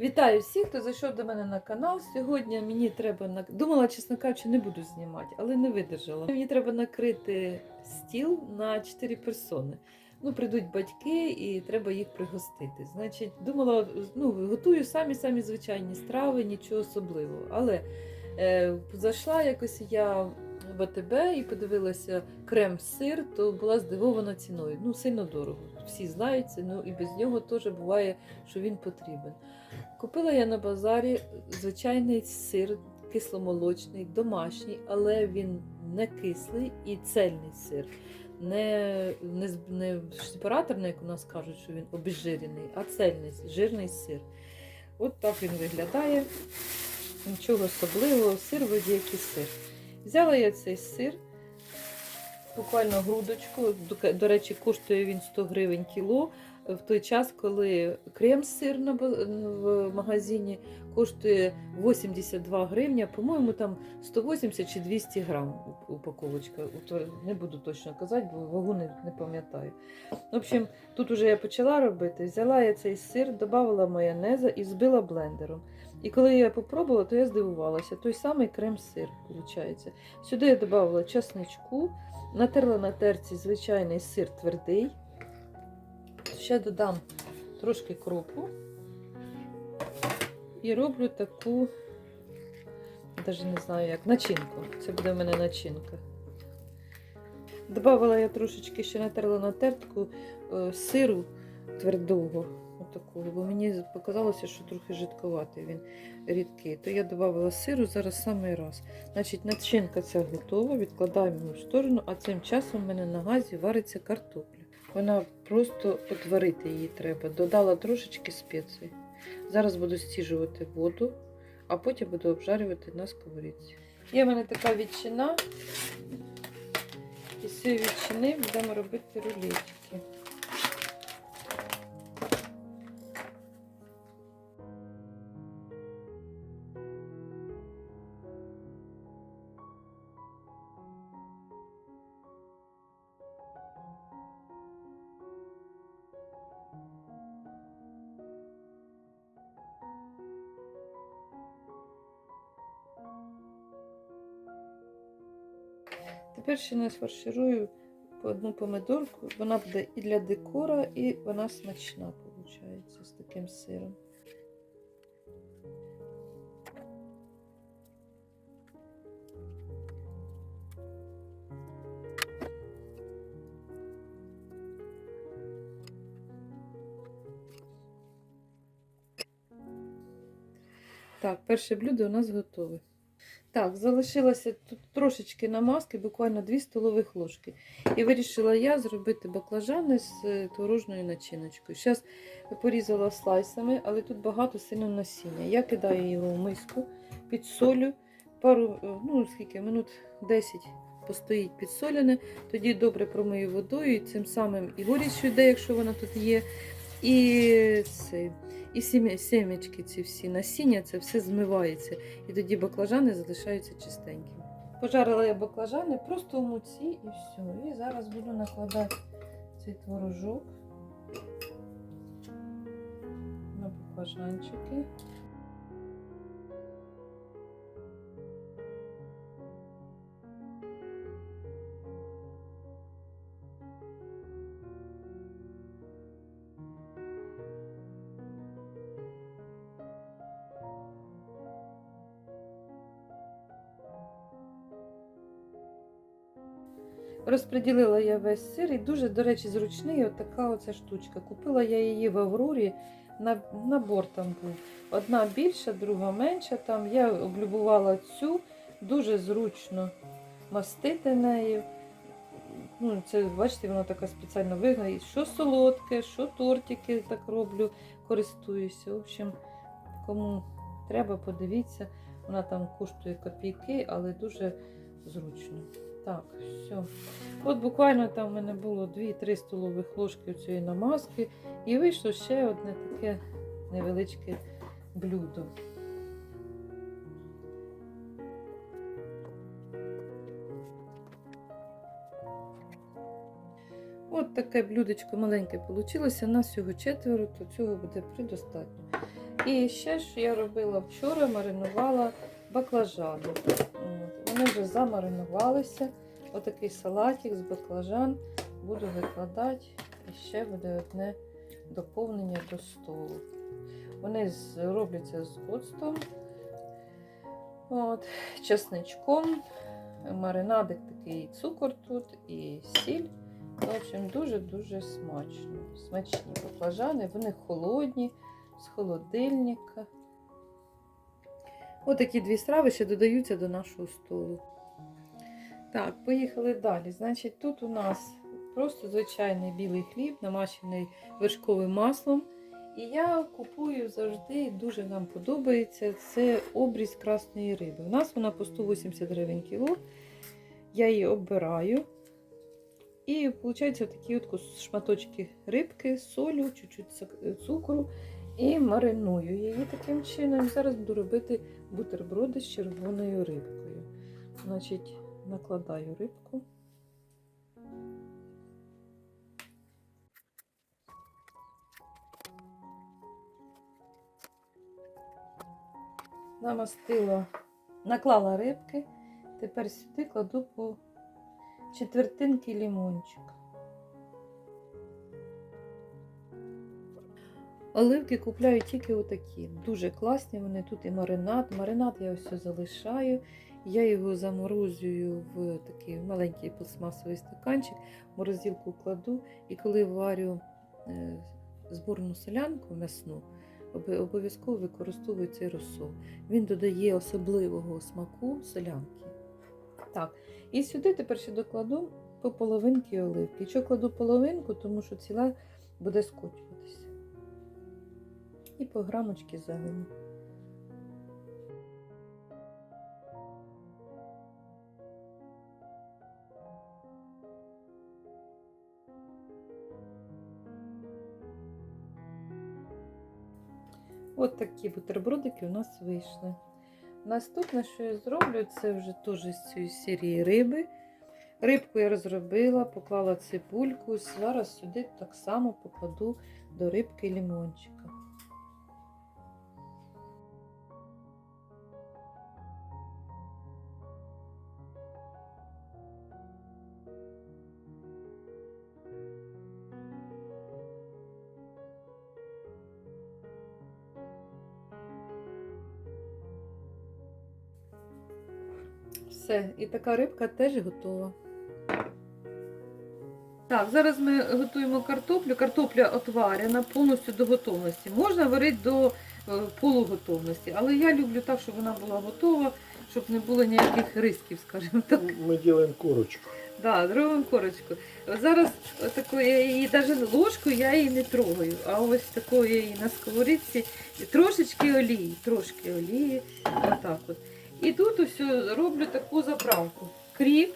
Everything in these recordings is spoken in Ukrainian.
Вітаю всіх, хто зайшов до мене на канал. Сьогодні мені треба на думала, чесно кажучи, не буду знімати, але не видержала. Мені треба накрити стіл на 4 персони. Ну, прийдуть батьки і треба їх пригостити. Значить, думала, ну, готую самі самі звичайні страви, нічого особливого. Але е, зайшла якось я в АТБ і подивилася крем-сир, то була здивована ціною. Ну, сильно дорого. Всі знають ну і без нього теж буває, що він потрібен. Купила я на базарі звичайний сир кисломолочний, домашній, але він не кислий і цельний сир. Не, не, не сепараторний, як у нас кажуть, що він обезжирений, а цельний жирний сир. От так він виглядає. Нічого особливого, сир вроді як і сир. Взяла я цей сир, буквально грудочку. До, до речі, коштує він 100 гривень кіло. В той час, коли крем-сир в магазині коштує 82 гривня, по-моєму, там 180 чи 200 грам упаковочка. Не буду точно казати, бо вагу не, не пам'ятаю. В общем, тут уже я почала робити. Взяла я цей сир, додала майонеза і збила блендером. І коли я попробувала, то я здивувалася. Той самий крем-сир, виходить. Сюди я додала чесничку, натерла на терці звичайний сир твердий. Ще додам трошки кропу і роблю таку, навіть не знаю як, начинку. Це буде в мене начинка. Добавила я трошечки ще натерла на тертку е, сиру твердого, отакого, бо мені показалося, що трохи жидковатий він рідкий. То я додавала сиру зараз самий раз. Значить, начинка ця готова, відкладаємо в сторону, а цим часом в мене на газі вариться картопля. Вона просто отварити її треба. Додала трошечки спецій. Зараз буду стіжувати воду, а потім буду обжарювати на сковорідці. Є в мене така ветчина. І з цієї ветчини будемо робити рулетики. Тепер ще не фарширую одну помидорку. Вона буде і для декора, і вона смачна, виходить, з таким сиром. Так, перше блюдо у нас готове. Так, залишилося тут трошечки намазки, буквально 2 столових ложки. І вирішила я зробити баклажани з е, творожною начиночкою. Зараз порізала слайсами, але тут багато сильно насіння. Я кидаю його в миску, підсолю, пару, е, ну скільки, минут 10 постоїть підсолене, тоді добре промию водою, і цим самим і горіч йде, якщо вона тут є. І це, і сімечки ці всі насіння, це все змивається. І тоді баклажани залишаються чистенькими. Пожарила я баклажани просто у муці і все. І зараз буду накладати цей творожок на баклажанчики. Розподілила я весь сир і дуже, до речі, зручний отака оця штучка. Купила я її в Аврорі. На, набор там був. Одна більша, друга менша. Там я облюбувала цю, дуже зручно мастити нею. Ну, це, бачите, вона така спеціально вигнана. Що солодке, що тортики так роблю, користуюся. В общем, кому треба, подивіться. Вона там коштує копійки, але дуже зручно. Так, все. От буквально там в мене було 2-3 столових ложки цієї намазки, і вийшло ще одне таке невеличке блюдо. От таке блюдечко маленьке вийшло. Нас всього четверо, то цього буде предостатньо. І ще ж я робила вчора, маринувала баклажани. Вони вже замаринувалися. Отакий салатик з баклажан буду викладати. І ще буде одне доповнення до столу. Вони робляться з оцтом, от, чесничком, маринадик такий цукор тут і сіль. В общем, дуже-дуже смачно. Смачні баклажани, вони холодні, з холодильника. Отакі дві страви ще додаються до нашого столу. Так, поїхали далі. Значить, тут у нас просто звичайний білий хліб, намащений вершковим маслом. І я купую завжди, дуже нам подобається, це обріз красної риби. У нас вона по 180 гривень кіло. Я її обираю. І виходить такі от шматочки рибки, солю, чуть-чуть цукру. І мариную її таким чином. Зараз буду робити бутерброди з червоною рибкою. Значить, накладаю рибку. Намастила, наклала рибки. Тепер сюди кладу по четвертинки лімончик. Оливки купляю тільки отакі. Дуже класні. Вони тут і маринад. Маринад я ось залишаю. Я його заморозюю в такий маленький пластмасовий стаканчик, морозилку кладу і коли варю е, зборну солянку м'ясну, обов'язково використовую цей розсол. Він додає особливого смаку солянки. Так, і сюди тепер ще докладу по половинки оливки. Що кладу половинку, тому що ціла буде скочуватися. І по грамочки зелені. От такі бутербродики у нас вийшли. Наступне, що я зроблю, це вже теж з цієї серії риби. Рибку я розробила, поклала цибульку. Зараз сюди так само покладу до рибки лімончика. Все, і така рибка теж готова. Так, зараз ми готуємо картоплю. Картопля отварена повністю до готовності. Можна варити до е, полуготовності, але я люблю так, щоб вона була готова, щоб не було ніяких рисків, скажімо так. Мы делаем корочку. Да, зробимо корочку. Зараз такою я її навіть ложкою я її не трогаю, а ось такою я її на сковорідці трошечки олії, трошки олії, отак от. І тут ось роблю таку заправку. Кріп,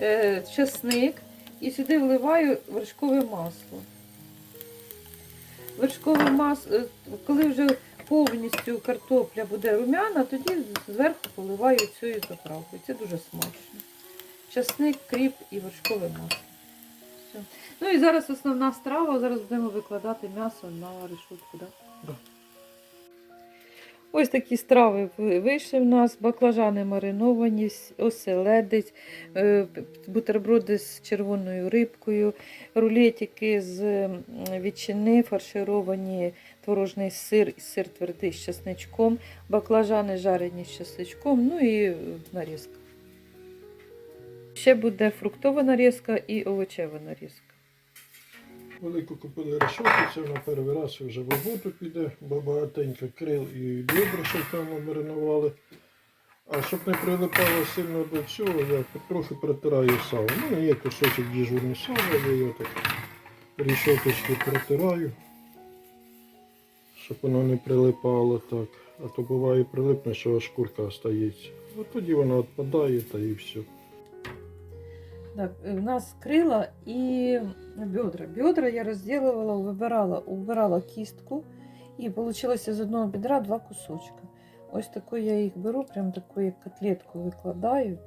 е, чесник і сюди вливаю вершкове масло. Вершкове масло, коли вже повністю картопля буде румяна, тоді зверху поливаю цю заправку. Це дуже смачно часник, кріп і вершкове масло. Все. Ну і зараз основна страва. Зараз будемо викладати м'ясо на решетку. Да? Да. Ось такі страви вийшли в нас. Баклажани мариновані, оселедець, е, бутерброди з червоною рибкою, рулетики з ветчини, фаршировані творожний сир і сир твердий з чесничком, баклажани жарені з чесничком, ну і нарізка. Ще буде фруктова нарізка і овочева нарізка. Велику купили решетку, це вона перший раз вже в роботу піде, бо багатенько крил і добре, що там маринували. А щоб не прилипало сильно до цього, я трохи протираю сало. Ну, є кусочок діжурний сала, я так рішоточки протираю, щоб воно не прилипало так. А то буває прилипне, що шкурка остається. От тоді вона відпадає та і все. Так, у нас крила і бедра. Бедра я розділила, вибирала, убирала кістку і вийшло з одного бедра два кусочка. Ось таку я їх беру, прям таку як котлетку викладаю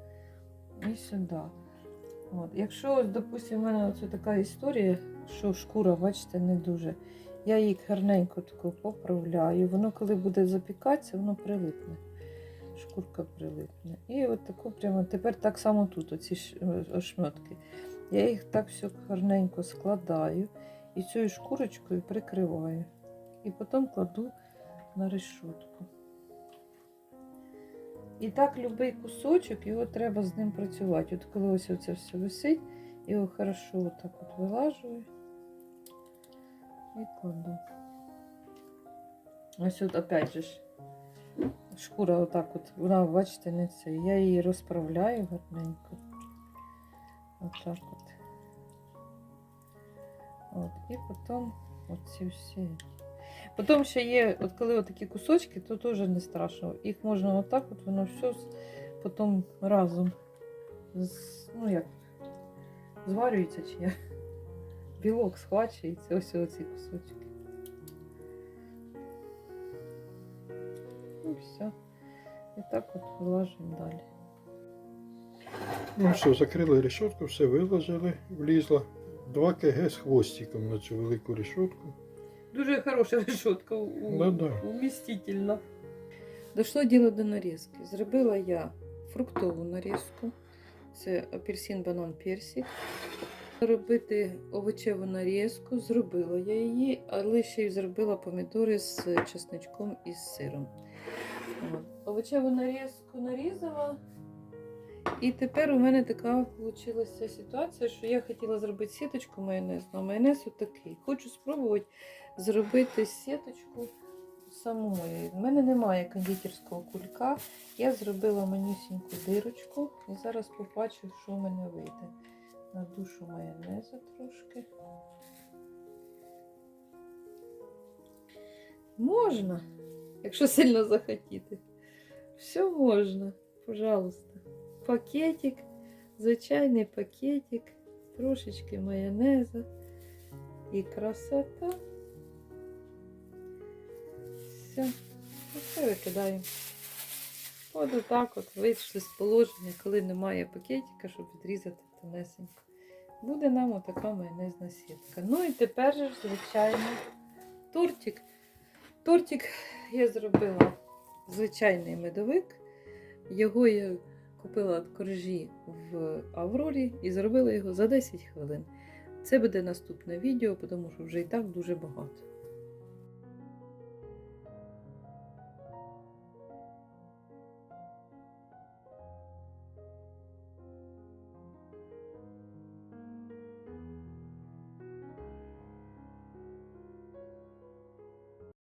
і сюди. От. Якщо, ось, допустимо, в мене оце така історія, що шкура, бачите, не дуже. Я їх гарненько тако поправляю. Воно, коли буде запікатися, воно прилипне. Шкурка прилипне. І от таку прямо тепер так само тут, оці е, ошметки. Я їх так все гарненько складаю і цією шкурочкою прикриваю. І потім кладу на решетку. І так будь-який кусочок, його треба з ним працювати. От коли ось це все висить, його хорошо отак от вилажую і кладу. Ось от опять же шкура отак от, вона, бачите, не це. Я її розправляю гарненько. Отак от. От. І потім оці всі. Потім ще є, от коли такі кусочки, то теж не страшно. Їх можна отак, от воно все потім разом. З, ну як, зварюється чи як. Білок схвачується, ось оці кусочки. І все. І так от вилажуємо далі. Ну все, закрили решетку, все виложили, влізла. 2 кг з хвостиком на цю велику решетку. Дуже хороша решетка, Ну да. умістительна. Дошло діло до нарізки. Зробила я фруктову нарізку. Це апельсин, банан, персик. Робити овочеву нарізку, зробила я її, але ще й зробила помідори з чесничком і з сиром. Овочеву нарізку нарізала. І тепер у мене така вийшла ситуація, що я хотіла зробити сіточку майонезну, а майонез отакий. Хочу спробувати зробити сіточку самої. У мене немає кондитерського кулька. Я зробила манюсіньку дирочку і зараз побачу, що в мене вийде. На душу майонезу трошки. Можна, якщо сильно захотіти. Все можна, пожалуйста. Пакетик, звичайний пакетик, трошечки майонеза і красота. Все, і все викидаємо. От отак от вийшли з положення, коли немає пакетика, щоб відрізати тонесенько. Буде нам отака майонезна сітка. Ну і тепер ж, звичайно, тортик. Тортик я зробила звичайний медовик. Його я купила в коржі в Аврорі і зробила його за 10 хвилин. Це буде наступне відео, тому що вже і так дуже багато.